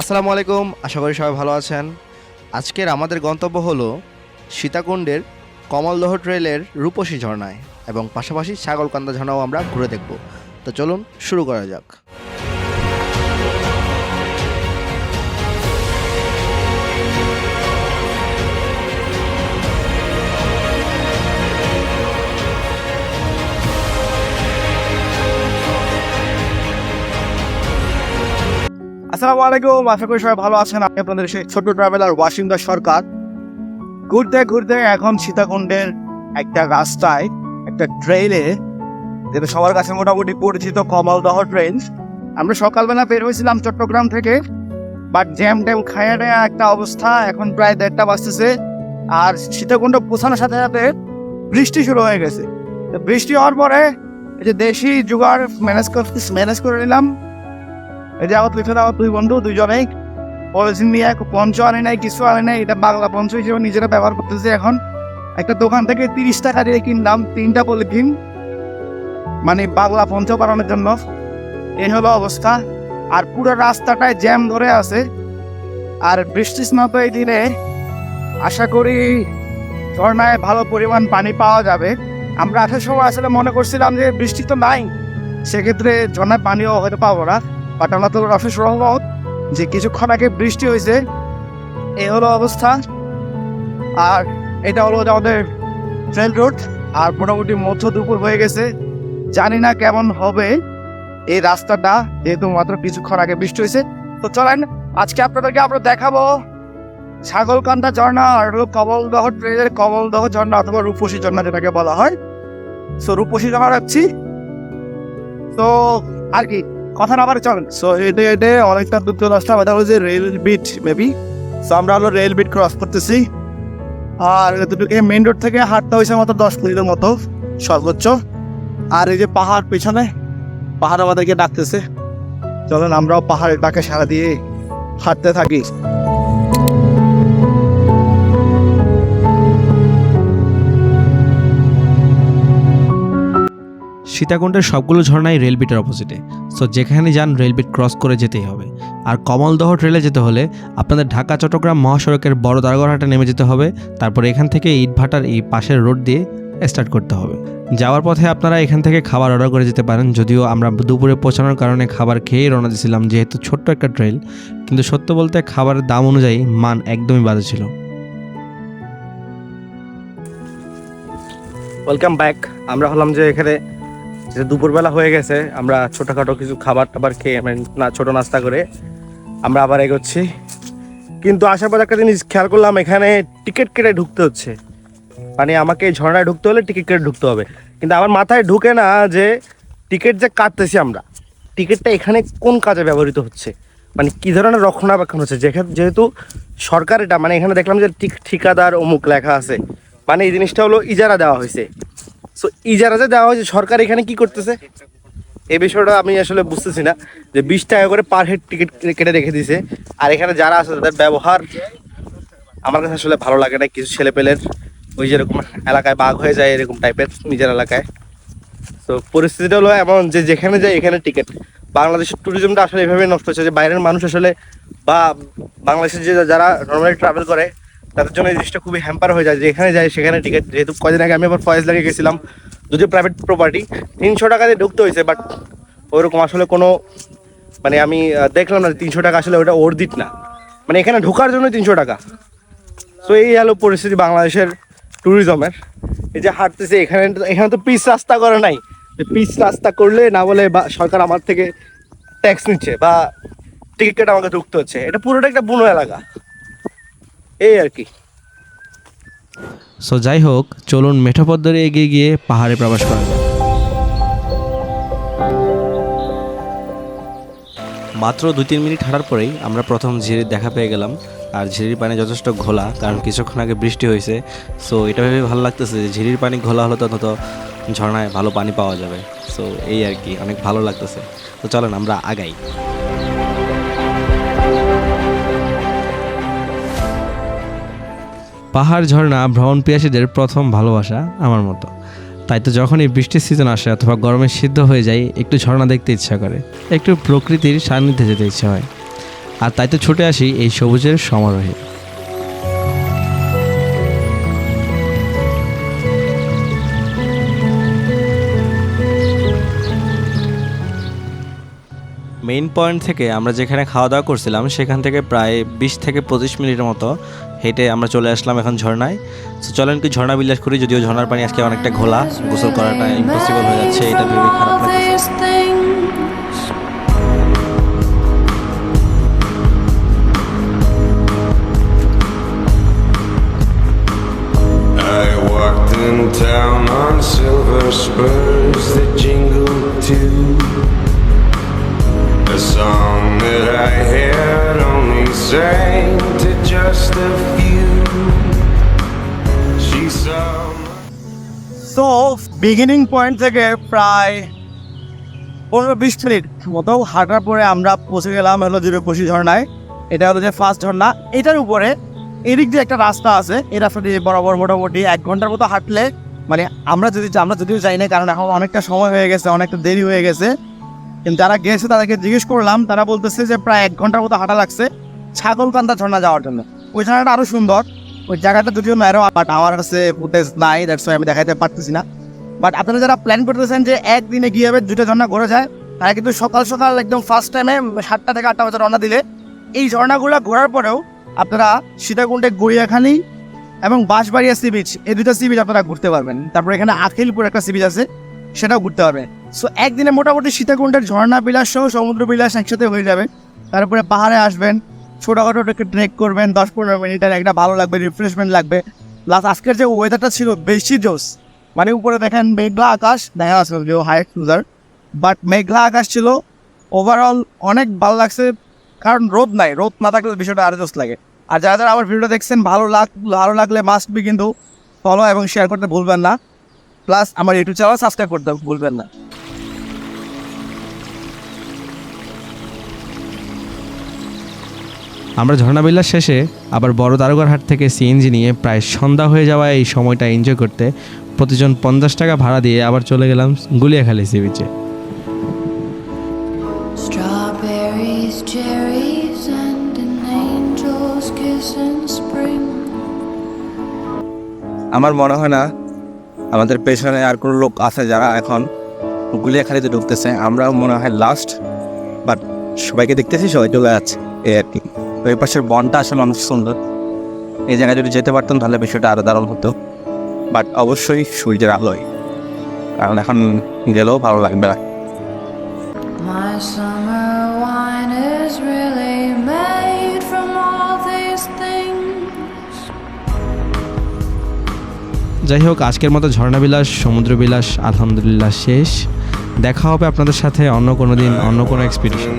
আসসালামু আলাইকুম, আশা করি সবাই ভালো আছেন। আজকের আমাদের গন্তব্য হল সীতাকুণ্ডের কমলদহ ট্রেলের রূপসী ঝর্ণায় এবং পাশাপাশি ছাগলকান্দা ঝর্নাও আমরা ঘুরে দেখব। তো চলুন শুরু করা যাক। আসসালামু আলাইকুম আশা করি সবাই ভালো আছেন। আমি আপনাদের সেই ছোট ট্রাভেলার ওয়াসিমদা সরকার। ঘুরতে ঘুরতে এখন সীতাকুণ্ডের একটা রাস্তায়, একটা ট্রেনে যেটা সবার কাছে মোটামুটি পরিচিত কমলদহ ট্রেন আমরা সকালবেলা বের হয়েছিলাম চট্টগ্রাম থেকে বাট জ্যাম ট্যাম খাইয়া দেয়া একটা অবস্থা। এখন প্রায় দেড়টা বাজতেছে। আর সীতাকুণ্ড পৌঁছানোর সাথে সাথে বৃষ্টি শুরু হয়ে গেছে। বৃষ্টি হওয়ার পরে এই যে দেশি জুগাড় ম্যানেজ করতে ম্যানেজ করে নিলাম। এই যে আমার পিছনে আমার দুই বন্ধু, দুইজনেই। পলিথিন নিয়ে পঞ্চ আনে নাই, কিছু আনে নাই, এটা বাংলা পঞ্চ হিসেবে নিজেরা ব্যবহার করতেছে এখন। একটা দোকান থেকে তিরিশ টাকা দিয়ে কিনলাম, তিনটা পলিথিন। মানে বাংলা পঞ্চ বানানোর জন্য। এই হলো অবস্থা। আর পুরো রাস্তাটায় জ্যাম ধরে আছে। আর বৃষ্টি স্নাত এই দিনে আশা করি ঝর্ণায় ভালো পরিমাণ পানি পাওয়া যাবে। আমরা আসার সময় আসলে মনে করছিলাম যে বৃষ্টি তো নাই, সেক্ষেত্রে ঝর্ণায় পানিও হয়তো পাবো না। তালার অশেষ রহমত, যে কিছুক্ষণ আগে বৃষ্টি হয়েছে, এই হলো অবস্থা। আর এটা হলো আমাদের ট্রেন রোড আর মোটামুটি মধ্য দুপুর হয়ে গেছে। জানি না কেমন হবে এই রাস্তাটা, যেহেতু মাত্র কিছুক্ষণ আগে বৃষ্টি হয়েছে। তো চলেন, আজকে আপনাদেরকে আমরা দেখাবো ছাগলকান্দা ঝর্ণা আর হলো কমলদহ ট্রেনের কমলদহ ঝর্ণা অথবা রূপসী ঝর্ণা যেটাকে বলা হয়। সো রূপসী ঝর্ণা রাখছি। তো, আর কি? কথা না পারে চলেন সো এটা এটা অনেকটা দুটো দশটা এটা হচ্ছে রেল বিট মেবি সো আমরা হলো রেল বিট ক্রস করতেছি। আর দুটোকে মেইন রোড থেকে হাঁটতে হয়েছে মতো দশ মিনিটের মতো, সর্বোচ্চ। আর এই যে পাহাড় পেছনে, পাহাড় আমাদেরকে ডাকতেছে। চলেন আমরাও পাহাড়ের ডাকে সারা দিয়ে হাঁটতে থাকি। সীতাকুণ্ডের সবগুলো ঝর্ণাই রেলবিটের অপোজিটে সো যেখানে যান রেলবিট ক্রস করে যেতেই হবে। আর কমলদহ ট্রেলে যেতে হলে আপনাদের ঢাকা চট্টগ্রাম মহাসড়কের বড় দারগড়হাটে নেমে যেতে হবে। তারপর এখান থেকে ইটভাটার এই পাশের রোড দিয়ে স্টার্ট করতে হবে। যাওয়ার পথে আপনারা এখান থেকে খাবার অর্ডার করে যেতে পারেন। যদিও আমরা দুপুরে পৌঁছানোর কারণে খাবার খেয়েই রওনা দিয়েছিলাম, যেহেতু ছোট্ট একটা ট্রেল কিন্তু সত্য বলতে খাবারের দাম অনুযায়ী মান একদমই বাজে ছিল। ওয়েলকাম ব্যাক আমরা হলাম যে এখানে যে দুপুরবেলা হয়ে গেছে, আমরা ছোটোখাটো কিছু খাবার টাবার খেয়ে মানে না, ছোটো নাস্তা করে আমরা আবার এগোচ্ছি। কিন্তু আসার পর একটা জিনিস খেয়াল করলাম, এখানে টিকিট কেটে ঢুকতে হচ্ছে। মানে আমাকে ঝর্ণায় ঢুকতে হলে টিকিট কেটে ঢুকতে হবে। কিন্তু আমার মাথায় ঢুকে না যে টিকিট যে কাটতেছি আমরা, টিকিটটা এখানে কোন কাজে ব্যবহৃত হচ্ছে? মানে কী ধরনের রক্ষণাবেক্ষণ হচ্ছে? যেহেতু সরকার এটা মানে এখানে দেখলাম যে ঠিক ঠিকাদার অমুক লেখা আছে। মানে এই জিনিসটা হলো ইজারা দেওয়া হয়েছে। সো ইজারা যে দেওয়া হয়েছে, সরকার এখানে কি করতেছে? এই বিষয়টা আমি আসলে বুঝতেছি না, যে বিশ টাকা করে পার হেড টিকিট কেটে রেখে দিয়েছে। আর এখানে যারা আছে, তাদের ব্যবহার আমার কাছে আসলে ভালো লাগে না। কিছু ছেলেপেলের ওই যেরকম এলাকায় বাঘ হয়ে যায়, এরকম টাইপের নিজের এলাকায়। তো পরিস্থিতিটা হলো এমন যে যেখানে যায়, এখানে টিকিট বাংলাদেশের ট্যুরিজমটা আসলে এভাবে নষ্ট হচ্ছে যে বাইরের মানুষ আসলে বা বাংলাদেশের যে যারা নর্মালি ট্রাভেল করে তাদের জন্য এই জিনিসটা খুবই হ্যাম্পার হয়ে যায়। যেখানে যায় সেখানে টিকিট যেহেতু কদিন আগে আমি আবার ফয়েজ লাগে গেছিলাম যদিও প্রাইভেট প্রপার্টি তিনশো টাকা দিয়ে ঢুকতে হয়েছে বাট ওইরকম আসলে কোনো মানে আমি দেখলাম না তিনশো টাকা আসলে ওটা ওর দিত না। মানে এখানে ঢোকার জন্য তিনশো টাকা। সো এই হলো পরিস্থিতি বাংলাদেশের ট্যুরিজমের এই যে হাঁটতেছে, এখানে এখানে তো পিচ রাস্তা করে নাই। পিচ রাস্তা করলে না বলে বা সরকার আমার থেকে ট্যাক্স নিচ্ছে বা টিকিট কেটে আমাকে ঢুকতে হচ্ছে। এটা পুরোটা একটা বুনো এলাকা। এই আর কি। সো যাই হোক চলুন মেঠোপথ ধরে এগিয়ে গিয়ে পাহাড়ে প্রবেশ করা মাত্র দুই তিন মিনিট হাঁটার পরেই আমরা প্রথম ঝিরির দেখা পেয়ে গেলাম। আর ঝিরির পানি যথেষ্ট ঘোলা কারণ কিছুক্ষণ আগে বৃষ্টি হয়েছে। সো এটা ভেবে ভালো লাগতেছে যে ঝিরির পানি ঘোলা হলে তো অন্তত ঝর্ণায় ভালো পানি পাওয়া যাবে। সো এই আর কি অনেক ভালো লাগতেছে। তো চলেন আমরা আগাই। পাহাড়, ঝর্ণা, ভ্রমণ পিয়াসীদের প্রথম ভালোবাসা আমার মতো। তাই তো যখনই বৃষ্টির সিজন আসে অথবা গরমে সিদ্ধ হয়ে যায়, একটু ঝর্ণা দেখতে ইচ্ছা করে, একটু প্রকৃতির সান্নিধ্যে যেতে ইচ্ছা হয়। আর তাই তো ছুটে আসি এই সবুজের সমারোহে। মেইন পয়েন্ট থেকে আমরা যেখানে খাওয়া দাওয়া করছিলাম, সেখান থেকে প্রায় বিশ থেকে পঁচিশ মিনিটের মতো হেঁটে আমরা চলে আসলাম এখন ঝর্ণায় তো চলেন কি ঝর্ণা বিলাস করি, যদিও ঝর্ণার পানি আজকে অনেকটা ঘোলা, গোসল করাটা ইম্পসিবল হয়ে যাচ্ছে, এটা ভেবে খারাপ লাগছে town on silver spurs that jingle. A song that I only sang so beginning point থেকে প্রায় পনেরো বিশ মিনিট মতো হাঁটার পরে আমরা পৌঁছে গেলাম হলো রূপসী ঝর্ণায়। এটা হলো যে ফার্স্ট ঝর্ণা। এটার উপরে এদিক দিয়ে একটা রাস্তা আছে। এই রাস্তা দিয়ে বরাবর মোটামুটি এক ঘণ্টার মতো হাঁটলে মানে আমরা যদি আমরা যদিও যাই না কারণ এখন অনেকটা সময় হয়ে গেছে, অনেকটা দেরি হয়ে গেছে। কিন্তু যারা গেছে তাদেরকে জিজ্ঞেস করলাম, তারা বলতেছে যে প্রায় এক ঘণ্টার মতো হাঁটা লাগছে। ছাগলকান্দা ঝর্ণা যাওয়ার জন্য। ওই ঝর্ণাটা আরও সুন্দর। ওই জায়গাটা যদিও ন্যারো বাট আমার কাছে ফুটেজ নাই দ্যাটস আমি দেখাতে পারতেছি না। বাট আপনারা যারা প্ল্যান করতেছেন যে একদিনে হবে দুটো ঝর্ণা ঘোরা যায়, তারা কিন্তু সকাল সকাল একদম ফার্স্ট টাইমে সাতটা থেকে আটটা বাজে রওনা দিলে এই ঝর্ণাগুলো ঘোরার পরেও আপনারা সীতাকুণ্ডে গড়িয়াখানি এবং বাঁশবাড়িয়া সি বিচ এই দুটো সি বিচ আপনারা ঘুরতে পারবেন। তারপর এখানে আখিলপুর একটা সি বিচ আছে, সেটাও ঘুরতে পারবেন। সো একদিনে মোটামুটি সীতাকুণ্ডের ঝর্ণা বিলাস সহ সমুদ্র বিলাস একসাথে হয়ে যাবে। তারপরে পাহাড়ে আসবেন ছোটোখাটো একটা ট্রেক করবেন, দশ পনেরো মিনিটের একটা ভালো লাগবে রিফ্রেশমেন্ট লাগবে। প্লাস আজকের যে ওয়েদারটা ছিল বেশি জোস মানে উপরে দেখেন মেঘলা আকাশ, দেখা যাচ্ছে যে হাই ক্রুজার বাট মেঘলা আকাশ ছিল ওভারঅল অনেক ভালো লাগছে, কারণ রোদ নাই, রোদ না থাকলে বিষয়টা আরও জোস লাগে। আর যারা যারা আমার ভিডিওটা দেখছেন, ভালো লাগ, ভালো লাগলে মাস্ট বি কিন্তু ফলো এবং শেয়ার করতে ভুলবেন না। প্লাস আমার ইউটিউব চ্যানেল সাবস্ক্রাইব করতে ভুলবেন না। আমরা ঝর্ণাবিলাস শেষে আবার বড় দারোগার হাট থেকে সিএনজি নিয়ে প্রায় সন্ধ্যা হয়ে যাওয়ায় এই সময়টা এনজয় করতে প্রতিজন পঞ্চাশ টাকা ভাড়া দিয়ে আবার চলে গেলাম গুলিয়াখালী সি বিচে. আমার মনে হয় না আমাদের পেছনে আর কোনো লোক আছে যারা এখন গুলিয়াখালিতে ঢুকতেছে। আমরাও মনে হয় লাস্ট বাট সবাইকে দেখতেছি সবাই চলে যাচ্ছে এই আর কি। এই পাশের বনটা আসলে অনেক সুন্দর। এই জায়গায় যদি যেতে পারতাম তাহলে বিষয়টা আরও দারুণ হতো। বাট অবশ্যই সূর্যের আলোয়। কারণ এখন গেলেও ভালো লাগবে না। My summer wine is really made from all these things. যাই হোক আজকের মতো ঝর্ণাবিলাস সমুদ্রবিলাস আলহামদুলিল্লাহ শেষ। দেখা হবে আপনাদের সাথে অন্য কোনো দিন অন্য কোনো এক্সপিডিশন